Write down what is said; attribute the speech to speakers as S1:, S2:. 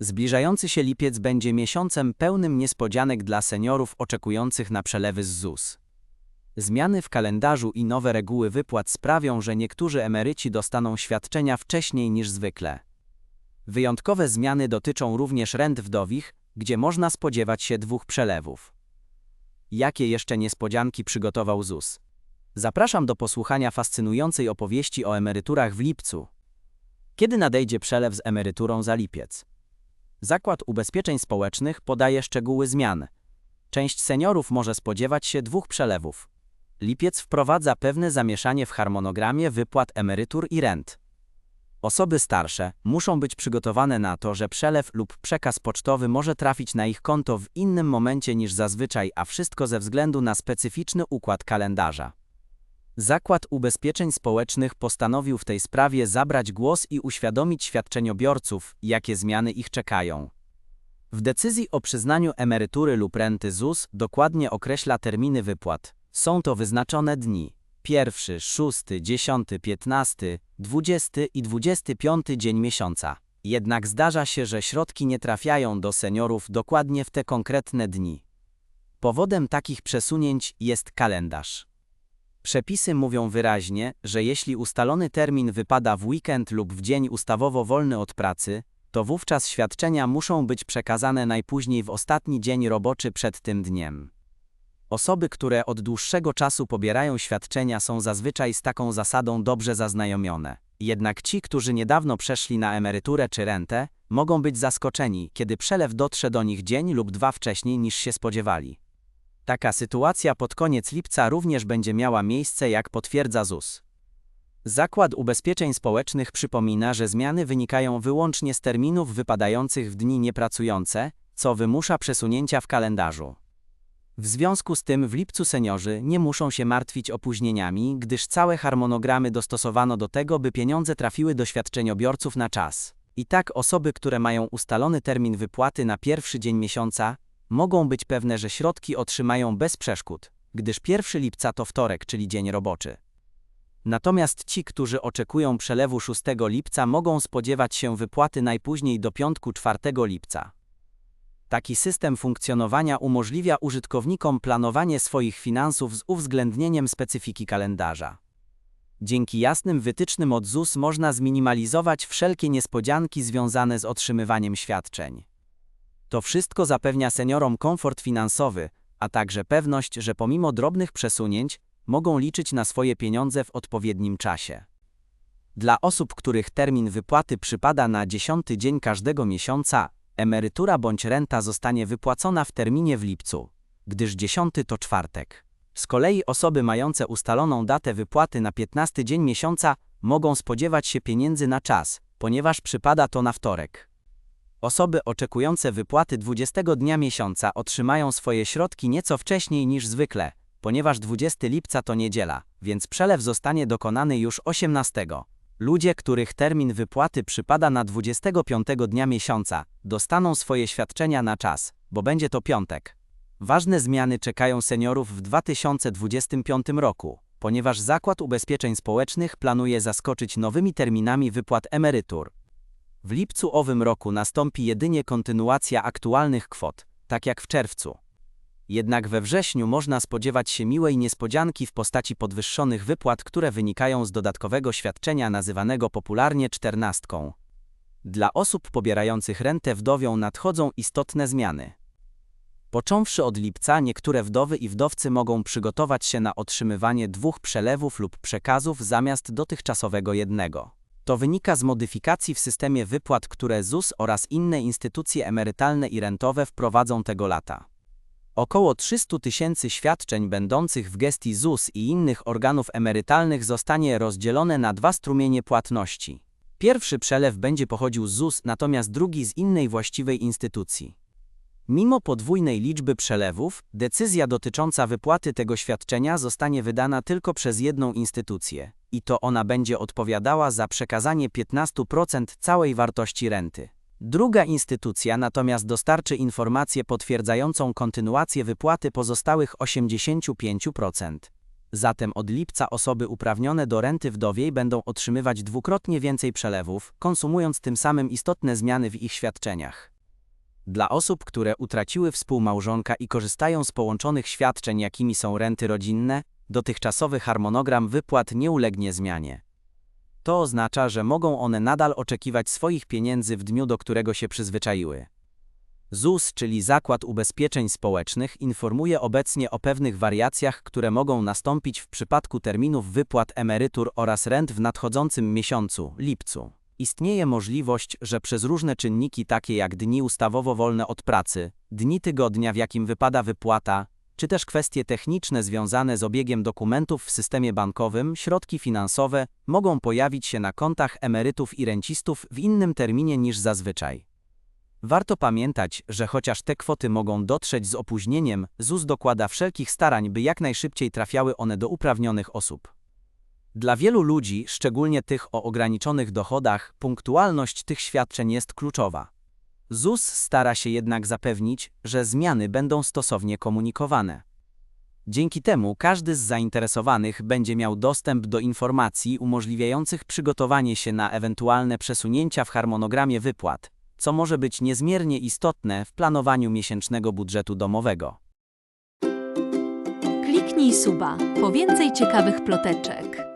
S1: Zbliżający się lipiec będzie miesiącem pełnym niespodzianek dla seniorów oczekujących na przelewy z ZUS. Zmiany w kalendarzu i nowe reguły wypłat sprawią, że niektórzy emeryci dostaną świadczenia wcześniej niż zwykle. Wyjątkowe zmiany dotyczą również rent wdowich, gdzie można spodziewać się dwóch przelewów. Jakie jeszcze niespodzianki przygotował ZUS? Zapraszam do posłuchania fascynującej opowieści o emeryturach w lipcu. Kiedy nadejdzie przelew z emeryturą za lipiec? Zakład Ubezpieczeń Społecznych podaje szczegóły zmian. Część seniorów może spodziewać się dwóch przelewów. Lipiec wprowadza pewne zamieszanie w harmonogramie wypłat emerytur i rent. Osoby starsze muszą być przygotowane na to, że przelew lub przekaz pocztowy może trafić na ich konto w innym momencie niż zazwyczaj, a wszystko ze względu na specyficzny układ kalendarza. Zakład Ubezpieczeń Społecznych postanowił w tej sprawie zabrać głos i uświadomić świadczeniobiorców, jakie zmiany ich czekają. W decyzji o przyznaniu emerytury lub renty ZUS dokładnie określa terminy wypłat. Są to wyznaczone dni: pierwszy, szósty, dziesiąty, piętnasty, dwudziesty i dwudziesty piąty dzień miesiąca. Jednak zdarza się, że środki nie trafiają do seniorów dokładnie w te konkretne dni. Powodem takich przesunięć jest kalendarz. Przepisy mówią wyraźnie, że jeśli ustalony termin wypada w weekend lub w dzień ustawowo wolny od pracy, to wówczas świadczenia muszą być przekazane najpóźniej w ostatni dzień roboczy przed tym dniem. Osoby, które od dłuższego czasu pobierają świadczenia, są zazwyczaj z taką zasadą dobrze zaznajomione. Jednak ci, którzy niedawno przeszli na emeryturę czy rentę, mogą być zaskoczeni, kiedy przelew dotrze do nich dzień lub dwa wcześniej niż się spodziewali. Taka sytuacja pod koniec lipca również będzie miała miejsce, jak potwierdza ZUS. Zakład Ubezpieczeń Społecznych przypomina, że zmiany wynikają wyłącznie z terminów wypadających w dni niepracujące, co wymusza przesunięcia w kalendarzu. W związku z tym w lipcu seniorzy nie muszą się martwić opóźnieniami, gdyż całe harmonogramy dostosowano do tego, by pieniądze trafiły do świadczeniobiorców na czas. I tak osoby, które mają ustalony termin wypłaty na pierwszy dzień miesiąca, mogą być pewne, że środki otrzymają bez przeszkód, gdyż 1 lipca to wtorek, czyli dzień roboczy. Natomiast ci, którzy oczekują przelewu 6 lipca, mogą spodziewać się wypłaty najpóźniej do piątku 4 lipca. Taki system funkcjonowania umożliwia użytkownikom planowanie swoich finansów z uwzględnieniem specyfiki kalendarza. Dzięki jasnym wytycznym od ZUS można zminimalizować wszelkie niespodzianki związane z otrzymywaniem świadczeń. To wszystko zapewnia seniorom komfort finansowy, a także pewność, że pomimo drobnych przesunięć mogą liczyć na swoje pieniądze w odpowiednim czasie. Dla osób, których termin wypłaty przypada na dziesiąty dzień każdego miesiąca, emerytura bądź renta zostanie wypłacona w terminie w lipcu, gdyż dziesiąty to czwartek. Z kolei osoby mające ustaloną datę wypłaty na 15 dzień miesiąca mogą spodziewać się pieniędzy na czas, ponieważ przypada to na wtorek. Osoby oczekujące wypłaty 20 dnia miesiąca otrzymają swoje środki nieco wcześniej niż zwykle, ponieważ 20 lipca to niedziela, więc przelew zostanie dokonany już 18. Ludzie, których termin wypłaty przypada na 25 dnia miesiąca, dostaną swoje świadczenia na czas, bo będzie to piątek. Ważne zmiany czekają seniorów w 2025 roku, ponieważ Zakład Ubezpieczeń Społecznych planuje zaskoczyć nowymi terminami wypłat emerytur. W lipcu owym roku nastąpi jedynie kontynuacja aktualnych kwot, tak jak w czerwcu. Jednak we wrześniu można spodziewać się miłej niespodzianki w postaci podwyższonych wypłat, które wynikają z dodatkowego świadczenia nazywanego popularnie czternastką. Dla osób pobierających rentę wdowią nadchodzą istotne zmiany. Począwszy od lipca, niektóre wdowy i wdowcy mogą przygotować się na otrzymywanie dwóch przelewów lub przekazów zamiast dotychczasowego jednego. To wynika z modyfikacji w systemie wypłat, które ZUS oraz inne instytucje emerytalne i rentowe wprowadzą tego lata. Około 300 tysięcy świadczeń będących w gestii ZUS i innych organów emerytalnych zostanie rozdzielone na dwa strumienie płatności. Pierwszy przelew będzie pochodził z ZUS, natomiast drugi z innej właściwej instytucji. Mimo podwójnej liczby przelewów, decyzja dotycząca wypłaty tego świadczenia zostanie wydana tylko przez jedną instytucję i to ona będzie odpowiadała za przekazanie 15% całej wartości renty. Druga instytucja natomiast dostarczy informację potwierdzającą kontynuację wypłaty pozostałych 85%. Zatem od lipca osoby uprawnione do renty wdowiej będą otrzymywać dwukrotnie więcej przelewów, konsumując tym samym istotne zmiany w ich świadczeniach. Dla osób, które utraciły współmałżonka i korzystają z połączonych świadczeń, jakimi są renty rodzinne, dotychczasowy harmonogram wypłat nie ulegnie zmianie. To oznacza, że mogą one nadal oczekiwać swoich pieniędzy w dniu, do którego się przyzwyczaiły. ZUS, czyli Zakład Ubezpieczeń Społecznych, informuje obecnie o pewnych wariacjach, które mogą nastąpić w przypadku terminów wypłat emerytur oraz rent w nadchodzącym miesiącu, lipcu. Istnieje możliwość, że przez różne czynniki takie jak dni ustawowo wolne od pracy, dni tygodnia, w jakim wypada wypłata, czy też kwestie techniczne związane z obiegiem dokumentów w systemie bankowym, środki finansowe mogą pojawić się na kontach emerytów i rencistów w innym terminie niż zazwyczaj. Warto pamiętać, że chociaż te kwoty mogą dotrzeć z opóźnieniem, ZUS dokłada wszelkich starań, by jak najszybciej trafiały one do uprawnionych osób. Dla wielu ludzi, szczególnie tych o ograniczonych dochodach, punktualność tych świadczeń jest kluczowa. ZUS stara się jednak zapewnić, że zmiany będą stosownie komunikowane. Dzięki temu każdy z zainteresowanych będzie miał dostęp do informacji umożliwiających przygotowanie się na ewentualne przesunięcia w harmonogramie wypłat, co może być niezmiernie istotne w planowaniu miesięcznego budżetu domowego.
S2: Kliknij suba po więcej ciekawych ploteczek.